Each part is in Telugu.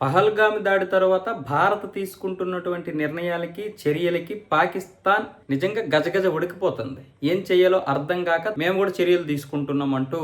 పహల్గామి దాడి తర్వాత భారత్ తీసుకుంటున్నటువంటి నిర్ణయాలకి చర్యలకి పాకిస్తాన్ నిజంగా గజగజ ఉడికిపోతుంది. ఏం చేయాలో అర్థం కాక మేము కూడా చర్యలు తీసుకుంటున్నాం అంటూ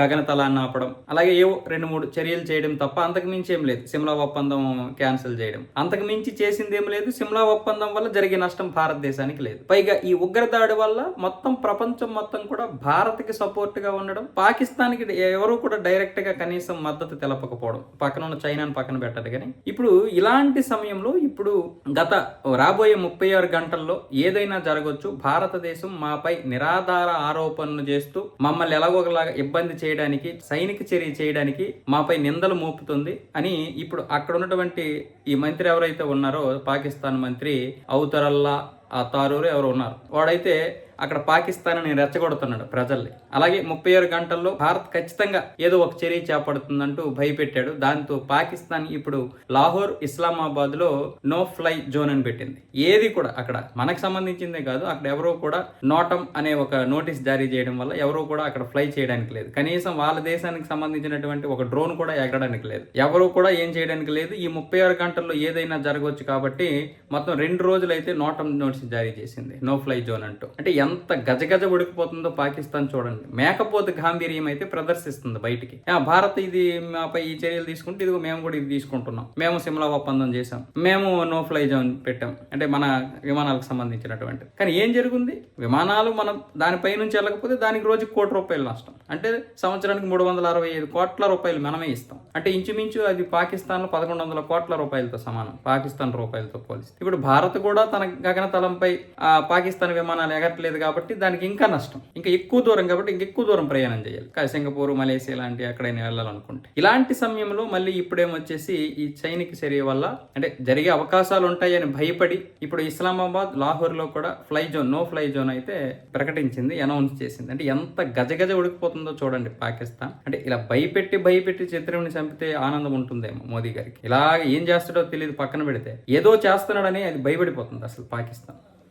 గగనతలాన్ని ఆపడం అలాగే ఏవో రెండు మూడు చర్యలు చేయడం తప్ప అంతకు మించి ఏం లేదు. సిమ్లా ఒప్పందం క్యాన్సిల్ చేయడం. అంతకు మించి చేసింది ఏం లేదు. సిమ్లా ఒప్పందం వల్ల జరిగే నష్టం భారతదేశానికి లేదు. పైగా ఈ ఉగ్రదాడి వల్ల మొత్తం ప్రపంచం మొత్తం కూడా భారత్కి సపోర్ట్గా ఉండడం పాకిస్తాన్కి ఎవరు కూడా డైరెక్ట్గా కనీసం మద్దతు తెలపకపోవడం పక్కన ఉన్న చైనాను పక్కన పెట్టదు కానీ ఇప్పుడు ఇలాంటి సమయంలో ఇప్పుడు గత రాబోయే ముప్పై ఆరు గంటల్లో ఏదైనా జరగవచ్చు భారతదేశం మాపై నిరాధార ఆరోపణలు చేస్తూ మమ్మల్ని ఎలాగోలాగా ఇబ్బంది చేయడానికి సైనిక చర్య చేయడానికి మాపై నిందలు మోపుతుంది అని ఇప్పుడు అక్కడ ఉన్నటువంటి ఈ మంత్రి ఎవరైతే ఉన్నారో పాకిస్తాన్ మంత్రి అవుతరల్లా ఆ తారూరు ఎవరు ఉన్నారు. వాడైతే అక్కడ పాకిస్తాన్ అని రెచ్చగొడుతున్నాడు ప్రజల్ని. అలాగే ముప్పై ఆరు గంటల్లో భారత్ ఖచ్చితంగా ఏదో ఒక చర్య చేపడుతుందంటూ భయపెట్టాడు. దాంతో పాకిస్తాన్ ఇప్పుడు లాహోర్ ఇస్లామాబాద్లో నో ఫ్లై జోన్ అని పెట్టింది. ఏది కూడా అక్కడ మనకు సంబంధించిందే కాదు అక్కడ ఎవరో కూడా నోటం అనే ఒక నోటీస్ జారీ చేయడం వల్ల ఎవరో కూడా అక్కడ ఫ్లై చేయడానికి లేదు. కనీసం వాళ్ళ దేశానికి సంబంధించినటువంటి ఒక డ్రోన్ కూడా ఎగరడానికి లేదు. ఎవరు కూడా ఏం చేయడానికి లేదు. ఈ ముప్పై ఆరు గంటల్లో ఏదైనా జరగవచ్చు కాబట్టి మొత్తం రెండు రోజులైతే నోటం నోటీస్ జారీ చేసింది. నో ఫ్లై జోన్ అంటూ. అంటే ఎంత గజగజ ఉడికిపోతుందో పాకిస్తాన్ చూడండి. మేకపోతే గాంభీర్యం అయితే ప్రదర్శిస్తుంది బయటికి. ఆ, భారత్ ఇది మాపై ఈ చర్యలు తీసుకుంటే ఇదిగో మేము కూడా ఇది తీసుకుంటున్నాం. మేము సిమ్లా ఒప్పందం చేసాం మేము నో ఫ్లై జోన్ పెట్టాం. అంటే మన విమానాలకు సంబంధించినటువంటి. కానీ ఏం జరిగింది? విమానాలు మనం దానిపై నుంచి వెళ్ళకపోతే దానికి రోజు కోటి రూపాయలు నష్టం. అంటే సంవత్సరానికి మూడు వందల అరవై ఐదు కోట్ల రూపాయలు మనమే ఇస్తాం. అంటే ఇంచుమించు అది పాకిస్తాన్లో పదకొండు వందల కోట్ల రూపాయలతో సమానం. పాకిస్తాన్ రూపాయలతో పోలిస్తే. ఇప్పుడు భారత్ కూడా తన గగనతలంపై ఆ, పాకిస్తాన్ విమానాలు ఎగట్లేదు కాబట్టి దానికి ఇంకా నష్టం. ఇంకా ఎక్కువ దూరం కాబట్టి ఇంకా ఎక్కువ దూరం ప్రయాణం చేయాలి. కా- సింగపూర్ మలేసియా లాంటి ఎక్కడైనా వెళ్ళాలనుకుంటే. ఇలాంటి సమయంలో మళ్ళీ ఇప్పుడేమొచ్చేసి ఈ సైనిక చర్య వల్ల అంటే జరిగే అవకాశాలు ఉంటాయని భయపడి ఇప్పుడు ఇస్లామాబాద్ లాహోర్లో కూడా fly zone no fly zone అయితే ప్రకటించింది అనౌన్స్ చేసింది. అంటే ఎంత గజగజ ఉడికిపోతుందో చూడండి పాకిస్తాన్. అంటే ఇలా భయపెట్టి భయపెట్టి చిత్రంని చంపితే ఆనందం ఉంటుందేమో మోదీ గారికి. ఇలా ఏం చేస్తాడో తెలియదు పక్కన పెడితే. ఏదో చేస్తున్నాడని అది భయపడిపోతుంది అసలు పాకిస్తాన్.